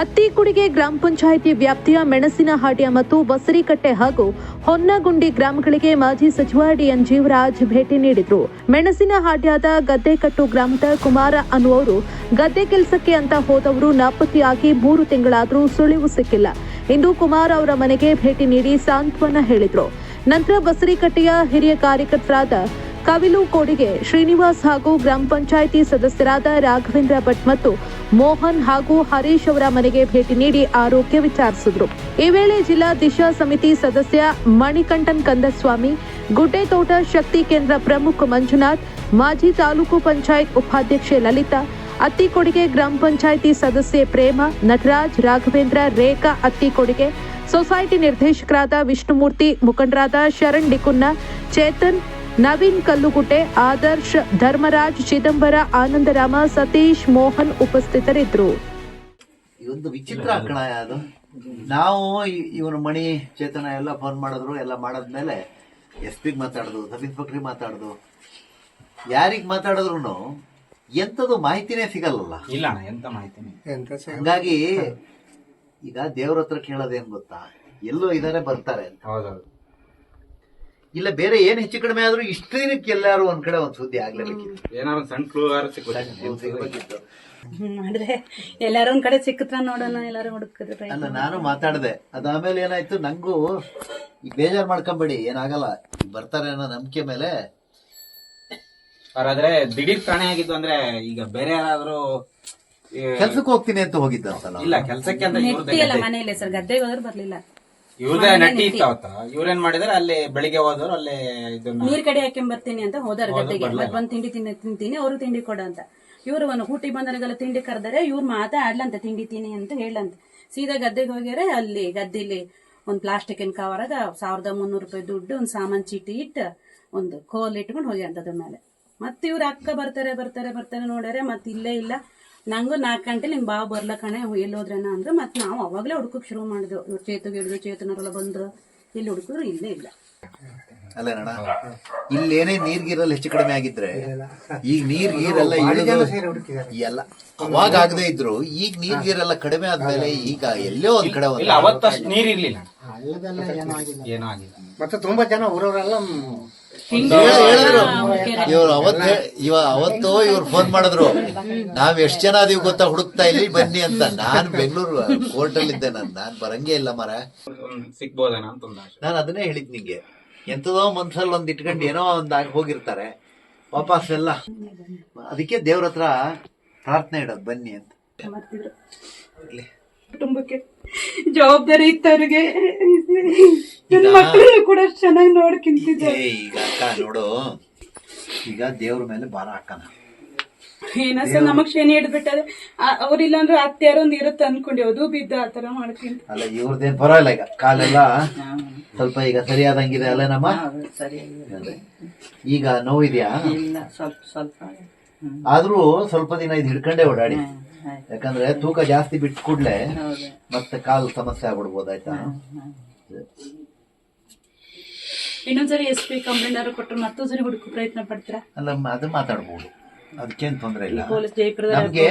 ಅತ್ತಿಕುಡಿಗೆ ಗ್ರಾಮ ಪಂಚಾಯಿತಿ ವ್ಯಾಪ್ತಿಯ ಮೆಣಸಿನಹಾಟಿಯ ಮತ್ತು ಬಸರಿಕಟ್ಟೆ ಹಾಗೂ ಹೊನ್ನಗುಂಡಿ ಗ್ರಾಮಗಳಿಗೆ ಮಾಜಿ ಸಚಿವ ಡಿಎನ್ ಜೀವರಾಜ್ ಭೇಟಿ ನೀಡಿದ್ರು. ಮೆಣಸಿನಹಾಟ್ಯಾದ ಗದ್ದೆಕಟ್ಟು ಗ್ರಾಮದ ಕುಮಾರ ಅನ್ನುವರು ಗದ್ದೆ ಕೆಲಸಕ್ಕೆ ಅಂತ ಹೋದವರು ನಾಪತ್ತೆಯಾಗಿ ಮೂರು ತಿಂಗಳಾದರೂ ಸುಳಿವು ಸಿಕ್ಕಿಲ್ಲ. ಇಂದು ಕುಮಾರ್ ಅವರ ಮನೆಗೆ ಭೇಟಿ ನೀಡಿ ಸಾಂತ್ವನ ಹೇಳಿದ್ರು. ನಂತರ ಬಸರಿಕಟ್ಟೆಯ ಹಿರಿಯ ಕಾರ್ಯಕರ್ತರಾದ ಕವಿಲು ಕೋಡಿಗೆ ಶ್ರೀನಿವಾಸ್ ಹಾಗೂ ಗ್ರಾಮ ಪಂಚಾಯಿತಿ ಸದಸ್ಯರಾದ ರಾಘವೇಂದ್ರ ಭಟ್ ಮತ್ತು ಮೋಹನ್ ಹಾಗೂ ಹರೀಶ್ ಅವರ ಮನೆಗೆ ಭೇಟಿ ನೀಡಿ ಆರೋಗ್ಯ ವಿಚಾರಿಸಿದ್ರು. ಈ ವೇಳೆ ಜಿಲ್ಲಾ ದಿಶಾ ಸಮಿತಿ ಸದಸ್ಯ ಮಣಿಕಂಠನ್ ಕಂದಸ್ವಾಮಿ, ಗುಡ್ಡೆತೋಟ ಶಕ್ತಿ ಕೇಂದ್ರ ಪ್ರಮುಖ ಮಂಜುನಾಥ್, ಮಾಜಿ ತಾಲೂಕು ಪಂಚಾಯತ್ ಉಪಾಧ್ಯಕ್ಷೆ ಲಲಿತಾ, ಅತ್ತಿಕೊಡಿಗೆ ಗ್ರಾಮ ಪಂಚಾಯಿತಿ ಸದಸ್ಯೆ ಪ್ರೇಮ, ನಟರಾಜ್, ರಾಘವೇಂದ್ರ, ರೇಖಾ ಅತ್ತಿಕೊಡಿಗೆ, ಸೊಸೈಟಿ ನಿರ್ದೇಶಕರಾದ ವಿಷ್ಣುಮೂರ್ತಿ, ಮುಖಂಡರಾದ ಶರಣ್ ಡಿಕುನ್ನ, ಚೇತನ್ ನವೀನ್ ಕಲ್ಲುಗುಟ್ಟೆ ಆದರ್ಶ್ ಧರ್ಮರಾಜ್ ಚಿದಂಬರ ಆನಂದರಾಮ ಸತೀಶ್ ಮೋಹನ್ ಉಪಸ್ಥಿತರಿದ್ದರು. ಇದೊಂದು ವಿಚಿತ್ರ ಅದು ನಾವು ಇವನ ಮಣಿ ಚೇತನ ಎಲ್ಲ ಫೋನ್ ಮಾಡಿದ್ರು ಎಲ್ಲ ಮಾಡಾದ್ಮೇಲೆ ಎಸ್ ಪಿಗ್ ಮಾತಾಡ್ದು ಸಬ್ ಬಕ್ರಿ ಮಾತಾಡ್ದು. ಯಾರಿಗ್ ಮಾತಾಡಿದ್ರು ಎಂತದು ಮಾಹಿತಿನೇ ಸಿಗಲ್ಲ ಇಲ್ಲ ಅಣ್ಣ ಎಂತ ಮಾಹಿತಿ ಹಂಗಾಗಿ ಈಗ ದೇವ್ರ ಹತ್ರ ಕೇಳೋದೇನ್ ಗೊತ್ತಾ? ಎಲ್ಲೂ ಇದಾರೆ ಬರ್ತಾರೆ ಅಂತ. ಹೌದೌದು. ಇಲ್ಲ ಬೇರೆ ಏನ್ ಹೆಚ್ಚು ಕಡಿಮೆ ಆದ್ರೂ ಇಷ್ಟು ದಿನಕ್ಕೆ ಎಲ್ಲಾರು ಒಂದ್ ಕಡೆ ಒಂದ್ ಸುದ್ದಿ ಆಗ್ಲೇಬೇಕಿತ್ತು. ಏನಾದ್ರು ಒಂದ್ ಸಣ್ಣ ಕ್ಲೂ ಸಿಕ್ಕಿಲ್ಲ ಸಿಗ್ಬೇಕಿತ್ತು. ಮಾಡಿದ್ರೆ ಎಲ್ಲಾರು ಒಂದ್ ಕಡೆ ಸಿಕ್ಕತ್ರ ನೋಡೋಣ ಎಲ್ಲಾರು ಹುಡುಕಿದ್ರೆ ಅಲ್ಲ ನಾನು ಮಾತಾಡ್ದೆ. ಅದಾದ್ಮೇಲೆ ಏನಾಯ್ತು ನಂಗೂ ಈ ಬೇಜಾರ್ ಮಾಡ್ಕೊಂಬೇಡಿ ಏನಾಗಲ್ಲ. ಬರ್ತಾರೆ ಅನ್ನೋ ನಂಬಿಕೆ ಮೇಲೆ ಅವ್ರಾದ್ರೆ ದಿಢೀರ್ ಕಾಣೆ ಆಗಿದ್ದು ಅಂದ್ರೆ ಈಗ ಬೇರೆ ಯಾರಾದ್ರು ಕೆಲ್ಸಕ್ಕೆ ಹೋಗ್ತೀನಿ ಅಂತ ಹೋಗಿದ್ದಂತಲ್ಲ ಇಲ್ಲ ಕೆಲ್ಸಕ್ಕೆ ಅಂತ ಮನೆಯಲ್ಲೇ ಸರ್ ಗದ್ದೆಗೆ ಹೋದ್ರೆ ಬರ್ಲಿಲ್ಲ. ಇವ್ರದೇ ಇವ್ರೇನ್ ಮಾಡಿದಾರೆ? ಅಲ್ಲಿ ಬೆಳಿಗ್ಗೆ ಹೋದವ್ರು ಅಲ್ಲಿ ಇದನ್ನ ನೀರ್ ಕಡೆ ಹಾಕೊಂಡ್ ಬರ್ತೀನಿ ಅಂತ ಹೋದಾರ ಗದ್ದೆಗೆ. ಮತ್ ಬಂದ್ ತಿಂಡಿ ತಿನ್ನ ತಿಂತೀನಿ ಅವ್ರು ತಿಂಡಿ ಕೊಡ ಅಂತ. ಇವ್ರು ಒಂದು ಊಟಿ ಬಂದವರಿಗೆಲ್ಲ ತಿಂಡಿ ಕರೆದರೆ ಇವ್ರು ಮಾತಾಡ್ಲಂತ ತಿಂಡಿ ತಿನಿ ಅಂತ ಹೇಳಂತ ಸೀದಾ ಗದ್ದೆಗೆ ಹೋಗ್ಯಾರ ಅಲ್ಲಿ ಗದ್ದೆಲಿ ಒಂದ್ ಪ್ಲಾಸ್ಟಿಕ್ ಕವರಾಗ ಸಾವಿರದ ಮುನ್ನೂರು ರೂಪಾಯಿ ದುಡ್ಡು ಒಂದ್ ಸಾಮಾನ್ ಚೀಟಿ ಇಟ್ಟು ಒಂದು ಕೋಲ್ ಇಟ್ಕೊಂಡು ಹೋಗ್ಯಾರ ಅದ್ರ ಮೇಲೆ. ಮತ್ತೆ ಇವ್ರ ಅಕ್ಕ ಬರ್ತಾರೆ ಬರ್ತಾರೆ ಬರ್ತಾರೆ ನೋಡ್ಯಾರೆ ಮತ್ತೆ ಇಲ್ಲೇ ಇಲ್ಲ. ನಂಗೂ ನಾಲ್ಕು ಗಂಟೆ ನಿಮ್ ಬಾ ಬರ್ಲ ಕಣೆ ಎಲ್ಲಿ ಹೋದ್ರನ ಅಂದ್ರೆ ಮತ್ತೆ ನಾವು ಅವಾಗಲೇ ಹುಡುಕಕ್ ಶುರು ಮಾಡಿದ್ವಿ. ಇವ್ರು ಚೇತುಗೆ ಹಿಡಿದು ಚೇತನರೆಲ್ಲ ಬಂದ್ರು. ಇಲ್ಲಿ ಹುಡುಕಿದ್ರು ಇಲ್ಲೇ ಇಲ್ಲ. ಅಲ್ಲ ನಡ ಇಲ್ಲಿ ಏನೇ ನೀರ್ ಗೀರಲ್ಲಿ ಹೆಚ್ಚು ಕಡಿಮೆ ಆಗಿದ್ರೆ ಈಗ ನೀರ್ ಗೀರೆಲ್ಲ ಎಲ್ಲ ಅವಾಗ ಆಗದೆ ಇದ್ರು ಈಗ ನೀರ್ ಗೀರೆಲ್ಲ ಕಡಿಮೆ ಆದ್ಮೇಲೆ ಈಗ ಎಲ್ಲೋ ಒಂದ್ ಕಡೆ ಇಲ್ಲ ಅವತ್ತಷ್ಟು ನೀರ್ ಇರ್ಲಿಲ್ಲ. ಏನೂ ಆಗಿಲ್ಲ. ಮತ್ತೆ ತುಂಬಾ ಜನ ಊರವರೆಲ್ಲ ಇವ್ರು ಅವತ್ ಇವ ಅವತ್ತು ಇವ್ರು ಫೋನ್ ಮಾಡಿದ್ರು. ನಾವ್ ಎಷ್ಟ್ ಜನ ಅದೀವಿ ಗೊತ್ತಾ ಹುಡುಕ್ತಾ ಇಲ್ಲಿ ಬನ್ನಿ ಅಂತ. ನಾನ್ ಬೆಂಗಳೂರು ಕೋರ್ಟ್ ಅಲ್ಲಿ ಇದ್ದೆ ನಾನು. ನಾನ್ ಬರಂಗೇ ಇಲ್ಲ ಮರ ಸಿಗ್ಬೋದೇನ ನಾನು ಅದನ್ನೇ ಹೇಳಿದ್ ನಿಂಗೆ. ಎಂತದೋ ಮನ್ಸಲ್ಲಿ ಒಂದ್ ಇಟ್ಕೊಂಡು ಏನೋ ಒಂದ್ ಹೋಗಿರ್ತಾರೆ. ವಾಪಸ್ ಎಲ್ಲ. ಅದಕ್ಕೆ ದೇವ್ರ ಹತ್ರ ಪ್ರಾರ್ಥನೆ ಇಡೋದು ಬನ್ನಿ ಅಂತ. ಕುಟುಂಬಕ್ಕೆ ಜವಾಬ್ದಾರಿ ಇತ್ತವ್ರಿಗೆ ನನ್ನ ಮಕ್ಕಳನ್ನು ಕೂಡ ಚೆನ್ನಾಗಿ ನೋಡ್ಕಿಂತಿದ್ದೆ ಈಗ ಅಕ್ಕ ನೋಡು ಈಗ ದೇವ್ರ ಮೇಲೆ ಭಾರ ಹಾಕಣ ಏನ ಸರ್ ನಮಗ್ ಶನಿ ಹಿಡ್ಬಿಟ್ಟದೆ ಅವ್ರಿಲ್ಲ ಅಂದ್ರೆ ಅತ್ತೆಯಾರ ಒಂದ್ ಇರುತ್ತೆ ಅನ್ಕೊಂಡೆ ಅದು ಬಿದ್ದ ಆತರ ಮಾಡ್ಕಿಂತ ಅಲ್ಲ ಇವ್ರದ್ದೇನ್ ಪರವಾಗಿಲ್ಲ ಈಗ. ಕಾಲೆಲ್ಲ ಸ್ವಲ್ಪ ಈಗ ಸರಿಯಾದಂಗಿದೆ ಅಲ್ಲ ನಮ್ಮ? ಅದೇ. ಈಗ ನೋವಿದ್ಯಾ? ಸ್ವಲ್ಪ ಸ್ವಲ್ಪ. ಆದ್ರೂ ಸ್ವಲ್ಪ ದಿನ ಇದು ಹಿಡ್ಕೊಂಡೇ ಓಡಾಡಿ. ಯಾಕಂದ್ರೆ ತೂಕ ಜಾಸ್ತಿ ಬಿಟ್ಟು ಕೂಡ್ಲೆ ಮತ್ತೆ ಕಾಲ್ ಸಮಸ್ಯೆ ಆಗ್ಬಿಡ್ಬೋದು ಆಯ್ತಾ? ಇನ್ನೊಂದ್ಸರಿ ಎಸ್ ಪಿ ಕಂಪ್ಲೇಂಟ್ ಆದ್ರೂ ಕೊಟ್ಟರು ಮತ್ತೊಂದು ಸರಿ ಹುಡುಕು ಪ್ರಯತ್ನ ಪಡ್ತೀರಾ? ಅಲ್ಲ ಅದು ಮಾತಾಡ್ಬೋದು. ಅದಕ್ಕೇನ್ ತೊಂದ್ರೆ ಇಲ್ಲ. ನಮ್ಗೆ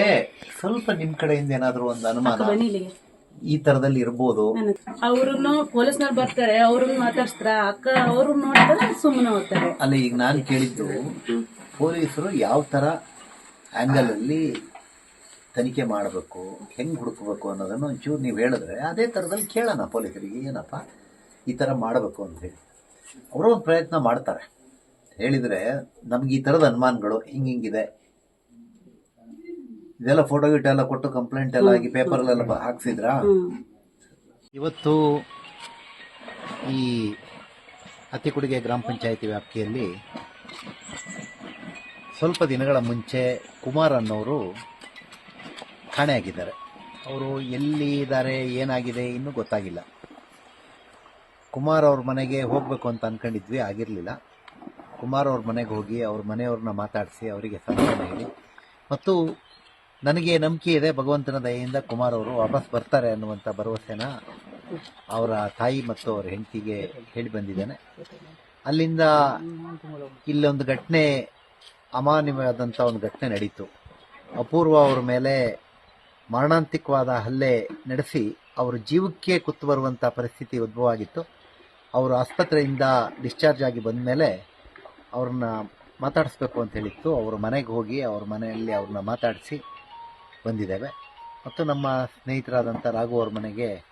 ಸ್ವಲ್ಪ ನಿಮ್ ಕಡೆಯಿಂದ ಏನಾದ್ರು ಒಂದು ಅನುಮಾನ ಈ ತರದಲ್ಲಿ ಇರ್ಬೋದು. ಅವ್ರನ್ನು ಪೊಲೀಸ್ನವ್ರು ಬರ್ತಾರೆ ಅವ್ರನ್ನ ಮಾತಾಡ್ಸ್ತಾರ? ಅಕ್ಕ ಅವ್ರು ನೋಡ್ತಾರೆ ಸುಮ್ಮನೆ ಹೋಗ್ತಾರೆ. ಅಲ್ಲ ಈಗ ನಾನು ಕೇಳಿದ್ದು ಪೊಲೀಸರು ಯಾವ ತರ ಆಂಗಲ್ ಅಲ್ಲಿ ತನಿಖೆ ಮಾಡಬೇಕು ಹೆಂಗೆ ಹುಡುಕಬೇಕು ಅನ್ನೋದನ್ನು ಒಂಚೂರು ನೀವು ಹೇಳಿದ್ರೆ ಅದೇ ಥರದಲ್ಲಿ ಕೇಳೋಣ ಪೊಲೀಸರಿಗೆ ಏನಪ್ಪ ಈ ಥರ ಮಾಡಬೇಕು ಅಂತ ಹೇಳಿ. ಅವರು ಒಂದು ಪ್ರಯತ್ನ ಮಾಡ್ತಾರೆ. ಹೇಳಿದರೆ ನಮ್ಗೆ ಈ ಥರದ ಅನುಮಾನಗಳು ಹಿಂಗೆ ಹಿಂಗಿದೆ ಇದೆಲ್ಲ ಫೋಟೋ ಗಿಟೋ ಎಲ್ಲ ಕೊಟ್ಟು ಕಂಪ್ಲೇಂಟ್ ಎಲ್ಲ ಆಗಿ ಪೇಪರಲ್ಲೆಲ್ಲ ಬ- ಹಾಕ್ಸಿದ್ರಾ? ಇವತ್ತು ಈ ಅತ್ತಿಕುಡಿಗೆ ಗ್ರಾಮ ಪಂಚಾಯಿತಿ ವ್ಯಾಪ್ತಿಯಲ್ಲಿ ಸ್ವಲ್ಪ ದಿನಗಳ ಮುಂಚೆ ಕುಮಾರ್ ಅನ್ನೋರು ಕಾಣೆಯಾಗಿದ್ದಾರೆ ಅವರು ಎಲ್ಲಿ ಇದ್ದಾರೆ, ಏನಾಗಿದೆ ಇನ್ನೂ ಗೊತ್ತಾಗಿಲ್ಲ. ಕುಮಾರ್ ಅವ್ರ ಮನೆಗೆ ಹೋಗಬೇಕು ಅಂತ ಅನ್ಕೊಂಡಿದ್ವಿ, ಆಗಿರಲಿಲ್ಲ. ಕುಮಾರ್ ಅವ್ರ ಮನೆಗೆ ಹೋಗಿ ಅವ್ರ ಮನೆಯವ್ರನ್ನ ಮಾತಾಡಿಸಿ ಅವರಿಗೆ ಸಮಾಧಾನ ಹೇಳಿ. ಮತ್ತು ನನಗೆ ನಂಬಿಕೆ ಇದೆ, ಭಗವಂತನ ದಯೆಯಿಂದ ಕುಮಾರ್ ಅವರು ವಾಪಸ್ ಬರ್ತಾರೆ ಅನ್ನುವಂಥ ಭರವಸೆನ ಅವರ ತಾಯಿ ಮತ್ತು ಅವರ ಹೆಂಡತಿಗೆ ಹೇಳಿ ಬಂದಿದ್ದೇನೆ. ಅಲ್ಲಿಂದ ಇಲ್ಲೊಂದು ಘಟನೆ ಅಮಾನ್ಯವಾದಂಥ ಒಂದು ಘಟನೆ ನಡೀತು. ಅಪೂರ್ವ ಅವ್ರ ಮೇಲೆ ಮಾರಣಾಂತಿಕವಾದ ಹಲ್ಲೆ ನಡೆಸಿ ಅವರ ಜೀವಕ್ಕೆ ಕುತ್ತು ಬರುವಂಥ ಪರಿಸ್ಥಿತಿ ಉದ್ಭವ ಆಗಿತ್ತು ಅವರು ಆಸ್ಪತ್ರೆಯಿಂದ ಡಿಸ್ಚಾರ್ಜ್ ಆಗಿ ಬಂದ ಮೇಲೆ ಅವ್ರನ್ನ ಮಾತಾಡಿಸ್ಬೇಕು ಅಂತ ಹೇಳಿತ್ತು. ಅವ್ರ ಮನೆಗೆ ಹೋಗಿ ಅವ್ರ ಮನೆಯಲ್ಲಿ ಅವ್ರನ್ನ ಮಾತಾಡಿಸಿ ಬಂದಿದ್ದೇವೆ. ಮತ್ತು ನಮ್ಮ ಸ್ನೇಹಿತರಾದಂಥ ರಾಘು ಅವ್ರ ಮನೆಗೆ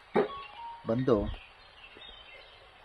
ಬಂದು